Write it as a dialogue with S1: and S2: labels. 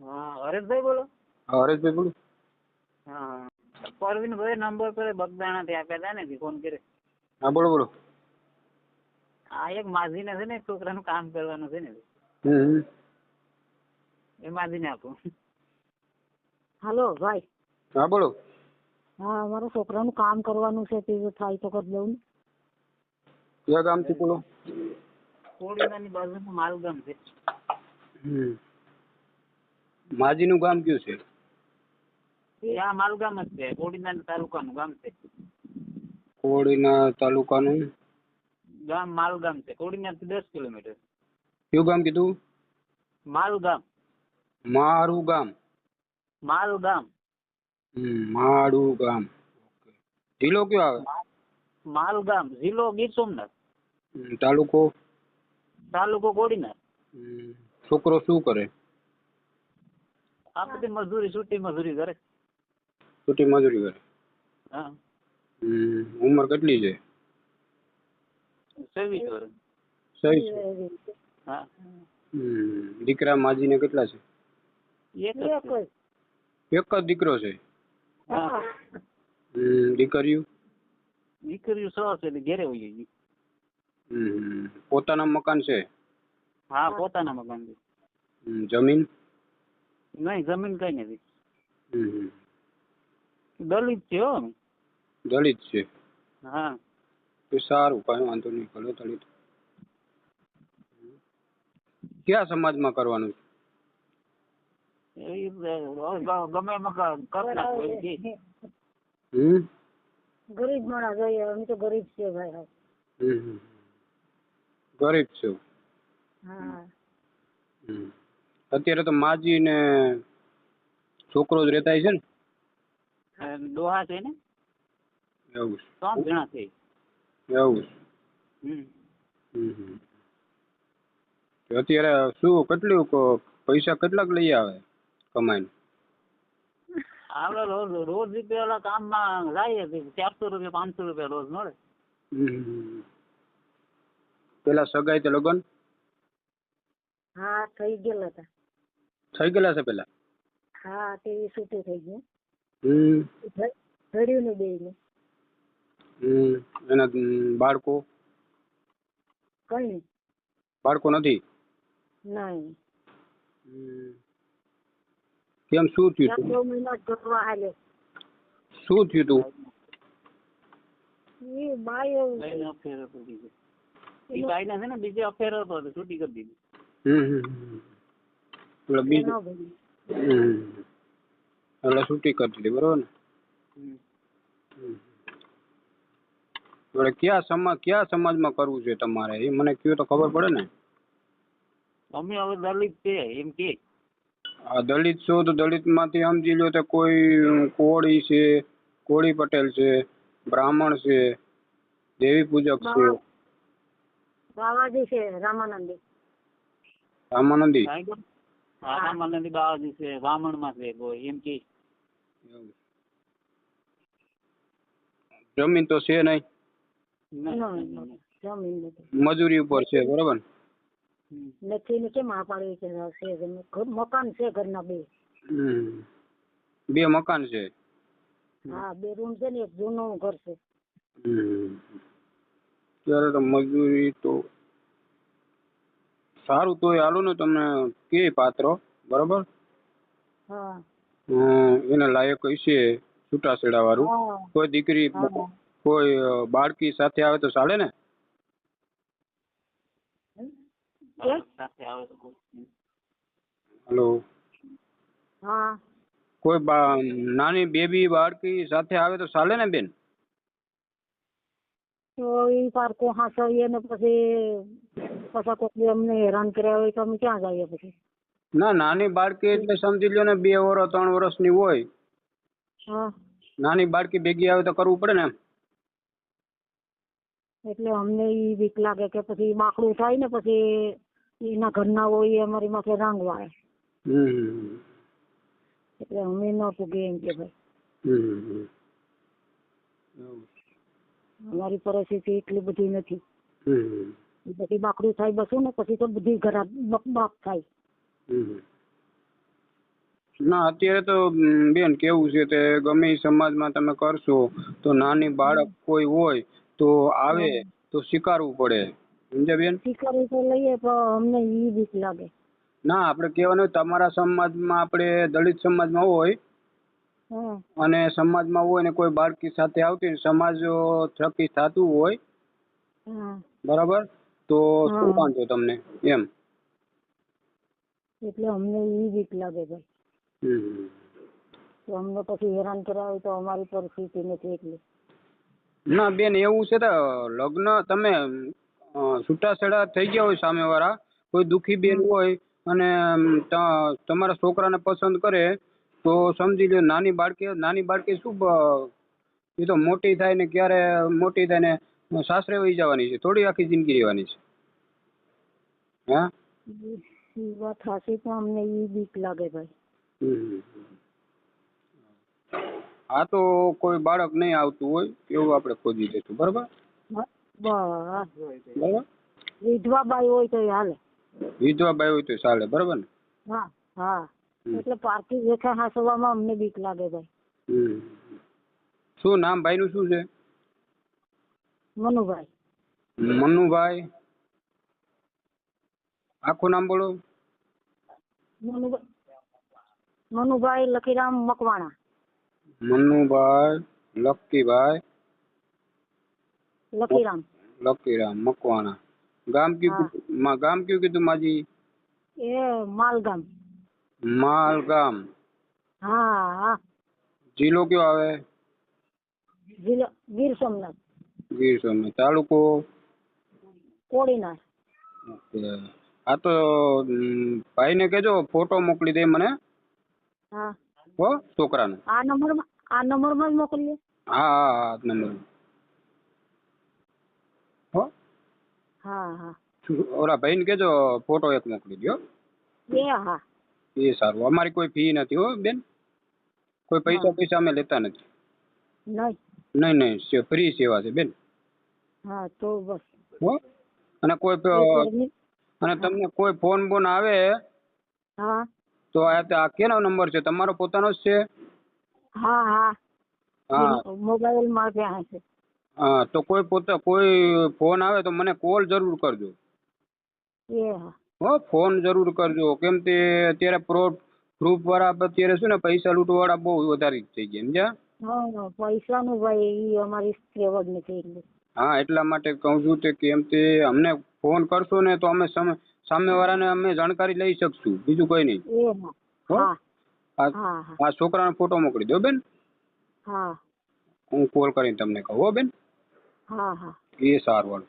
S1: હા હરેશભાઈ બોલો.
S2: હા હરેશભાઈ બોલો.
S1: હા પરવીનભાઈ નંબર પર બગદાણાથી આપ્યા હતા ને ફોન કરે
S2: હા બોલો બોલો.
S1: આ એક માજીને છે ને એક છોકરાનું કામ કરવાનું છે ને. એ માજીને આપું.
S3: હાલો ભાઈ.
S2: હા બોલો.
S3: હા મારા છોકરાનું કામ કરવાનું છે તે થાય તો કરી દઉં ને.
S2: કયા ગામથી બોલો?
S1: કોડીનાની બાજુમાં માલગામ છે.
S2: હમ. માજીનું ગામ કયું છે?
S1: એ આ માલગામ જ છે કોડીના તાલુકાનું ગામ છે.
S2: કોડીના તાલુકાનું?
S1: ગામ માલગામ છે કોડીનાથી દસ કિલોમીટર.
S2: કયું ગામ કીધું? મારું ગામ.
S1: માલગામ
S2: ગામ. મારું ગામ. ઓકે. જિલ્લો કયો આવે?
S1: માલગામ જિલ્લો ગીર સોમનાથ.
S2: તાલુકો?
S1: તાલુકો કોડીનાર.
S2: છોકરો શું કરે?
S1: આ બધી મજૂરી છૂટી મજૂરી કરે.
S2: છૂટી મજૂરી કરે.
S1: હા.
S2: ઉંમર કેટલી છે?
S1: છવ્વીસ વર્ષ.
S2: સહી
S1: હા.
S2: દીકરા માજીને કેટલા છે?
S1: એક જ
S3: એક
S1: છે.
S3: જ.
S2: એક જ દીકરો છે?
S1: હા.
S2: હમ, દીકરીઓ?
S1: દીકરીઓ સો છે એટલે ઘેરે
S2: હોય પોતાના મકાન છે?
S1: હા પોતાના મકાન છે.
S2: હમ, જમીન?
S1: નહીં જમીન કઈ નથી. દલિત છે હો.
S2: દલિત છે.
S1: હા.
S2: તો સારું કઈ વાંધો નહીં ભલે દલિત. કયા સમાજમાં કરવાનું છે?
S1: એ ગમે એમાં કરી.
S2: હમ?
S3: ગરીબ માણસ જોઈએ અમે તો ગરીબ છે ભાઈ. હા.
S2: હમ. ગરીબ છું?
S3: હા.
S2: હમ. અત્યારે તો માજી ને છોકરો જ રહેતા છે ને?
S1: ડોહા છે ને?
S2: એવું છે.
S1: ત્રણ જણા છે.
S2: એવું છે.
S1: હમ.
S2: અત્યારે શું કેટલું પૈસા કેટલાક લઈ આવે કમાઈને?
S1: આપણે રોજ રોજ પેલા કામમાં તો ચારસો રૂપિયા પાંચસો રૂપિયા રોજ મળે.
S2: હમ. પેલા સગાઈ તો લગન?
S3: હા થઈ ગયેલા હતા.
S2: થઈ ગયેલા છે પેલા?
S3: હા તે છૂટું થઈ ગયું.
S2: હમ.
S3: ધડ્યું ને બે ને.
S2: હમ એના હમ, બાળકો?
S3: કઈ નહીં.
S2: બાળકો નથી?
S3: નહીં.
S2: હમ. કેમ શું થયું
S3: ચાર
S2: તું?
S3: છ મહિના જ કરવા હાલે
S2: શું થયું તું?
S3: એ બાય
S1: બાઈને અફેર હતો બીજે એ બાઈને છે ને બીજે અફેર હતો તો છૂટી કરી દીધી.
S2: હમ હમ, હમ. એટલે બીજું હમ. એટલે છૂટી કરી દીધી બરોબર ને. એટલે કયા સમાજ કયા સમાજમાં કરવું છે તમારે? એ મને કયો તો ખબર પડે ને?
S1: અમે હવે દલિત છે એમ કે.
S2: આ દલિત છો તો દલિતમાંથી સમજી લો તો કોઈ કોળી છે કોળી પટેલ છે બ્રાહ્મણ છે દેવી પૂજક છે.
S3: બાવાજી છે રામાનંદી.
S2: રામાનંદી?
S1: સાહેબ આસામાનંદી બાવાજી છે વામણમાં છે કોઈ એમ કે.
S2: જમીન તો છે નહીં.
S3: નથી.
S2: મજૂરી ઉપર છે બરોબર
S3: નથી ને કેમ આ પાડી છે? મકાન છે ઘરના બે.
S2: બે મકાન છે?
S3: હા બે રૂમ છે ને એક જૂનું ઘર છે.
S2: ત્યારે તો મજૂરી તો સારું તોય હાલો ને તમને કે પાત્રો બરોબર?
S3: હા.
S2: એને લાયક હશે છૂટાછેડા વાળું કોઈ દીકરી કોઈ બાળકી સાથે આવે તો ચાલે ને?
S1: તો કોઈ.
S3: હા.
S2: કોઈ નાની બેબી બાળકી સાથે આવે તો ચાલે ને બેન?
S3: તો એ પારકો હાંસાવીએ ને પછી પાછા કોઈ અમને હેરાન કર્યા હોય તો અમે ક્યાં જઈએ પછી?
S2: ના નાની બાળકી એટલે સમજી લ્યો ને બે વર્ષ ત્રણ વર્ષની હોય.
S3: હા.
S2: નાની બાળકી ભેગી આવે તો કરવું પડે ને
S3: એટલે અમને એ બીક લાગે કે પછી બાકડું થાય ને પછી એના ઘરના હોય એ અમારી માથે આવે
S2: હમ
S3: એટલે અમે ન પૂગે એમ કે ભાઈ.
S2: હમ.
S3: અમારી પરિસ્થિતિ એટલી બધી નથી. બધી બાકડું થાય બસો ને પછી તો બધી ઘરા બાપ થાય.
S2: ના અત્યારે તો બેન કેવું છે તે ગમે સમાજમાં તમે કરશો તો નાની બાળક કોઈ હોય તો આવે તો સ્વીકારવું પડે. સમજે બેન?
S3: સ્વીકારવું તો લઈએ પણ અમને ઈ બીક લાગે.
S2: ના આપણે કહેવાનું તમારા સમાજમાં આપણે દલિત સમાજમાં હોય અને સમાજમાં હોય ને કોઈ બાળકી સાથે આવતી હોય, સમાજ થકી થતું હોય બરાબર? તો શું વાંધો તમને? એમ.
S3: એટલે અમને એ બીક લાગે ભાઈ તો અમને પછી હેરાન કરાવે તો અમારી પરિસ્થિતિ નથી એટલી.
S2: ના બેન એવું છે તો લગ્ન તમે છૂટાછેડા થઈ ગયા હોય સામેવાળા કોઈ દુઃખી બેન હોય અને તમારા છોકરાને પસંદ કરે તો સમજી લો નાની બાળકી નાની બાળકી શું એ તો મોટી થાય ને ક્યારે મોટી થાય ને સાસરે વહી જવાની છે થોડી આખી જિંદગી રહેવાની છે. હા?
S3: વાત સાચી પણ અમને એ બીક લાગે ભાઈ.
S2: આ તો કોઈ બાળક નહીં આવતું હોય એવું આપણે ખોજી દઈશું બરાબર?
S3: વિધવા બાઈ હોય તો હાલે.
S2: વિધવા બાઈ હોય તો ચાલે બરાબર ને?
S3: હા હા. એટલે પાર્થિવ રેખા હાંસવામાં અમને બીક લાગે ભાઈ.
S2: શું નામ ભાઈનું શું છે?
S3: મનુભાઈ.
S2: મનુભાઈ. આખું નામ બોલો.
S3: મનુભાઈ લખીરામ મકવાણા.
S2: મનુભાઈ લક્કીભાઈ.
S3: લખીરામ
S2: લક્કીરામ મકવાણા. ગામ કયું ગામ કયું કીધું માજી?
S3: એ માલગામ.
S2: માલગામ.
S3: હા હા.
S2: જિલ્લો કયો આવે?
S3: જિલ્લો ગીર સોમનાથ.
S2: ગીર સોમનાથ. તાલુકો?
S3: કોડીનાર.
S2: ઓકે. હા તો ભાઈને કહેજો ફોટો મોકલી દે મને.
S3: હા.
S2: હો છોકરાનો.
S3: આ નંબરમાં આ નંબરમાં જ મોકલીએ.
S2: હા હા હા નંબર. હો.
S3: હા હા.
S2: ઓલા ભાઈને કહેજો ફોટો એક મોકલી દો
S3: એ હા.
S2: એ સારું. અમારી કોઈ ફી નથી હો બેન. કોઈ પૈસા પૈસા અમે લેતા નથી.
S3: નહીં.
S2: નહીં નહીં ફ્રી સેવા છે બેન.
S3: હા તો બસ.
S2: હો? અને કોઈ અને તમને કોઈ ફોન બોન આવે
S3: હા.
S2: તો આ આ કેનો નંબર છે? તમારો પોતાનો જ છે?
S3: હા હા.
S2: હા.
S3: મોબાઈલમાં ત્યાં છે.
S2: હા તો કોઈ પોતા કોઈ ફોન આવે તો મને કોલ જરૂર કરજો.
S3: એ હા.
S2: હો ફોન જરૂર કરજો. કેમ તે અત્યારે પ્રો ગ્રુપ વાળા અત્યારે શું ને પૈસા લૂંટવાળા બહુ વધારે થઈ ગયા સમજ્યા?
S3: હા પૈસાનું ભાઈ ઈ અમારી ત્રેવડ નથી એટલી.
S2: હા એટલા માટે કહું છું કે કેમ તે અમને ફોન કરશો ને તો અમે સામે સામેવાળાને અમે જાણકારી લઈ શકશું. બીજું કોઈ નહીં. હો? આ છોકરાનો ફોટો મોકલી દો બેન.
S3: હા.
S2: હું કોલ કરીને તમને કહું હો બેન.
S3: હા હા.
S2: એ સારું